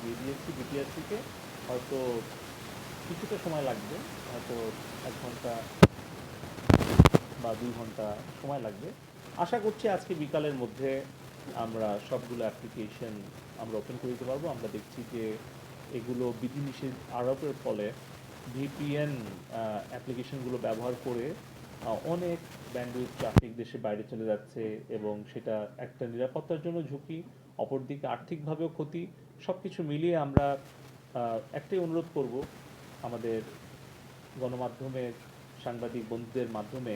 দিয়ে দিয়েছি বিটিআরসিকে হয়তো কিছুটা সময় লাগবে, হয়তো এক ঘণ্টা বা দুই ঘণ্টা সময় লাগবে। আশা করছি আজকে বিকালের মধ্যে আমরা সবগুলো অ্যাপ্লিকেশন আমরা ওপেন করে দিতে পারব। আমরা দেখছি যে এগুলো বিধিনিষেধ আরোপের ফলে ভিপিএন অ্যাপ্লিকেশনগুলো ব্যবহার করে অনেক ব্যান্ডউইথ ট্রাফিক দেশের বাইরে চলে যাচ্ছে এবং সেটা একটা নিরাপত্তার জন্য ঝুঁকি, অপরদিকে আর্থিকভাবেও ক্ষতি। সব কিছু মিলিয়ে আমরা একটাই অনুরোধ করব আমাদের গণমাধ্যমের সাংবাদিক বন্ধুদের মাধ্যমে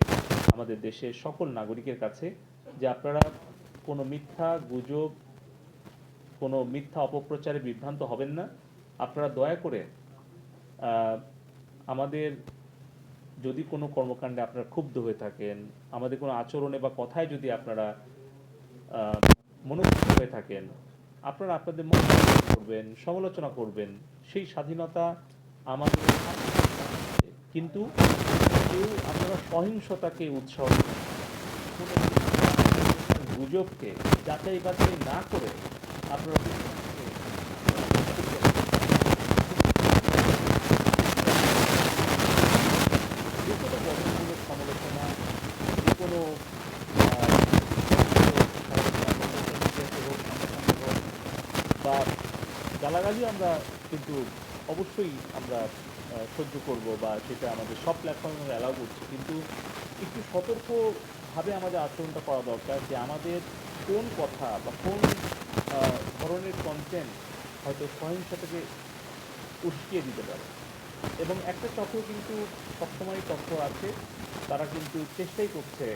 আমাদের দেশের সকল নাগরিকের কাছে যে আপনারা কোনো মিথ্যা গুজব কোনো মিথ্যা অপপ্রচারে বিভ্রান্ত হবেন না। আপনারা দয়া করে আমাদের যদি কোনো কর্মকাণ্ডে আপনারা ক্ষুব্ধ হয়ে থাকেন আমাদের কোনো আচরণে বা কথায় যদি আপনারা আহ, হয়ে থাকেন আপনারা আপনাদের মত করবেন, সমালোচনা করবেন, সেই স্বাধীনতা আমাদের কিন্তু কেউ আপনারা সহিংসতাকে উৎসাহ গুজবকে যাচাই বাছাই না করে আপনারা যে কোনো গঠনমূলক সমালোচনা যে কোনো আহ, বা গালাগালি আমরা কিন্তু অবশ্যই আমরা সহ্য করব বা সেটা আমাদের সব প্ল্যাটফর্মে আমরা অ্যালাউ করছি। কিন্তু একটু সতর্কভাবে আমাদের আচরণটা করা দরকার যে আমাদের কোন কথা বা কোন ধরনের কন্টেন্ট হয়তো সহিংসতাকে উস্কিয়ে দিতে পারে। এবং একটা চক্র কিন্তু সবসময় চক্র আছে, তারা কিন্তু চেষ্টাই করছে